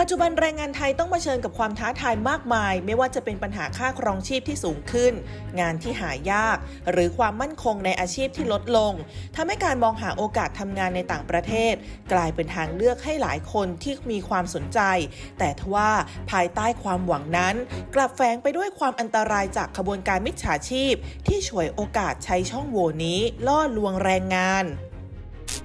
ปัจจุบันแรงงานไทยต้องเผชิญกับความท้าทายมากมาย ไม่ว่าจะเป็นปัญหาค่าครองชีพที่สูงขึ้น งานที่หายาก หรือความมั่นคงในอาชีพที่ลดลงทำให้การมองหาโอกาสทำงานในต่างประเทศ กลายเป็นทางเลือกให้หลายคนที่มีความสนใจ แต่ทว่าภายใต้ความหวังนั้น กลับแฝงไปด้วยความอันตรายจากขบวนการมิจฉาชีพ ที่ฉวยโอกาสใช้ช่องโหว่นี้ล่อลวงแรงงาน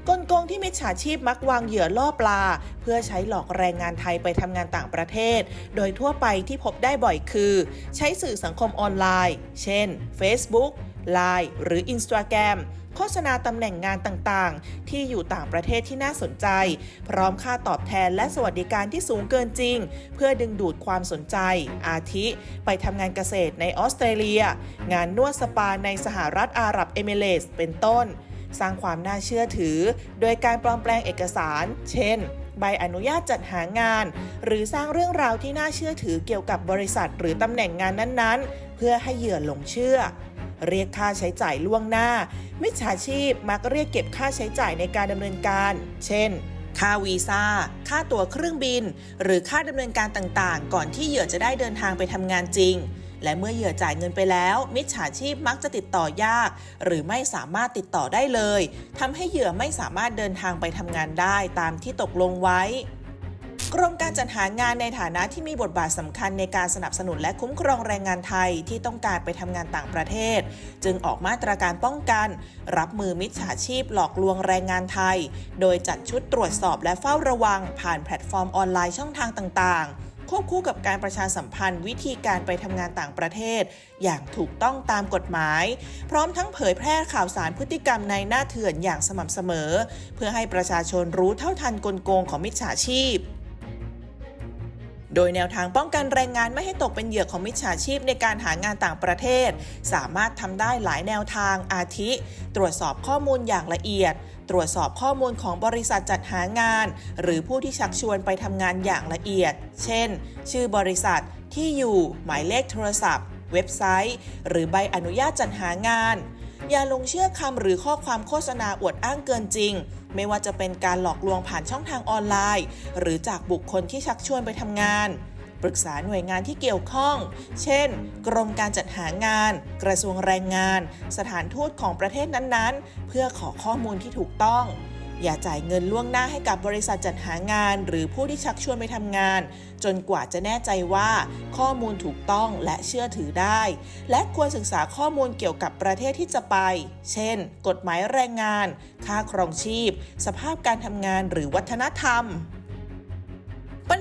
กลโกงที่มิจฉาชีพมักวางเหยื่อล่อปลา เพื่อใช้หลอกแรงงานไทยไปทำงานต่างประเทศ โดยทั่วไปที่พบได้บ่อยคือ ใช้สื่อสังคมออนไลน์ เช่น Facebook Line หรือ Instagram โฆษณาตำแหน่งงานต่างๆ ที่อยู่ต่างประเทศที่น่าสนใจ พร้อมค่าตอบแทนและสวัสดิการที่สูงเกินจริง เพื่อดึงดูดความสนใจ อาทิ ไปทำงานเกษตรในออสเตรเลีย งานนวดสปาในสหรัฐอาหรับเอมิเรตส์เป็นต้น สร้างความน่าเชื่อถือ โดยการปลอมแปลงเอกสาร เช่น ใบอนุญาตจัดหางาน หรือสร้างเรื่องราวที่น่าเชื่อถือเกี่ยวกับบริษัท หรือตำแหน่งงานนั้นๆ เพื่อให้เหยื่อหลงเชื่อ เรียกค่าใช้จ่ายล่วงหน้า มิจฉาชีพมักเรียกเก็บค่าใช้จ่ายในการดำเนินการ เช่นค่าวีซ่า ค่าตั๋วเครื่องบิน หรือค่าดำเนินการต่างๆ ก่อนที่เหยื่อจะได้เดินทางไปทำงานจริง และเมื่อเหยื่อจ่ายเงินไปแล้ว มิจฉาชีพมักจะติดต่อยาก หรือไม่สามารถติดต่อได้เลยทำให้เหยื่อไม่สามารถเดินทางไปทำงานได้ตามที่ตกลงไว้กรมการจัดหางานในฐานะที่มีบทบาทสำคัญในการสนับสนุนและคุ้มครองแรงงานไทยที่ต้องการไปทำงานต่างประเทศ จึงออกมาตรการป้องกัน รับมือมิจฉาชีพหลอกลวงแรงงานไทย โดยจัดชุดตรวจสอบและเฝ้าระวังผ่านแพลตฟอร์มออนไลน์ช่องทางต่างๆ ควบคู่กับการประชาสัมพันธ์วิธีการไปทำงานต่างประเทศ อย่างถูกต้องตามกฎหมาย พร้อมทั้งเผยแพร่ข่าวสารพฤติกรรมในหน้าเถื่อนอย่างสม่ำเสมอ เพื่อให้ประชาชนรู้เท่าทันกลโกงของมิจฉาชีพโดยแนวทางป้องกันแรงงานไม่ให้ตกเป็นเหยื่อของมิจฉาชีพในการหางานต่างประเทศ สามารถทำได้หลายแนวทางอาทิ ตรวจสอบข้อมูลอย่างละเอียด ตรวจสอบข้อมูลของบริษัทจัดหางาน หรือผู้ที่ชักชวนไปทำงานอย่างละเอียด เช่น ชื่อบริษัท ที่อยู่ หมายเลขโทรศัพท์ เว็บไซต์ หรือใบอนุญาตจัดหางาน อย่าลงเชื่อคำหรือข้อความโฆษณาอวดอ้างเกินจริง ไม่ว่าจะเป็นการหลอกลวงผ่านช่องทางออนไลน์ หรือจากบุคคลที่ชักชวนไปทำงาน ปรึกษาหน่วยงานที่เกี่ยวข้อง เช่น กรมการจัดหางาน กระทรวงแรงงาน สถานทูตของประเทศนั้นๆ เพื่อขอข้อมูลที่ถูกต้อง อย่าจ่ายเงินล่วงหน้าให้กับบริษัทจัดหางาน หรือผู้ที่ชักชวนไปทำงาน จนกว่าจะแน่ใจว่า ข้อมูลถูกต้องและเชื่อถือได้ และควรศึกษาข้อมูลเกี่ยวกับประเทศที่จะไป เช่น กฎหมายแรงงาน ค่าครองชีพ สภาพการทำงานหรือวัฒนธรรม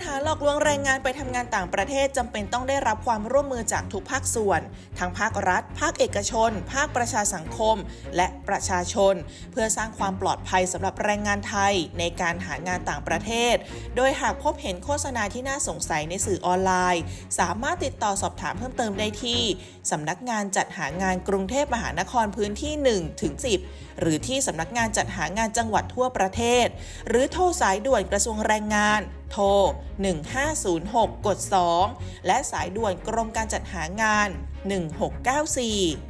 ญหาหลอกลวงแรงงานไปทำงานต่างประเทศจำเป็นต้องได้รับความร่วมมือจากทุกภาคส่วน ทั้งภาครัฐ ภาคเอกชน ภาคประชาสังคม และประชาชน เพื่อสร้างความปลอดภัยสำหรับแรงงานไทยในการหางานต่างประเทศ โดยหากพบเห็นโฆษณาที่น่าสงสัยในสื่อออนไลน์ สามารถติดต่อสอบถามเพิ่มเติมได้ที่สำนักงานจัดหางานกรุงเทพมหานครพื้นที่1ถึง10 หรือที่สำนักงานจัดหางานจังหวัดทั่วประเทศ หรือโทรสายด่วนกระทรวงแรงงาน โทร 1506 กด 2 และสายด่วนกรมการจัดหางาน 1694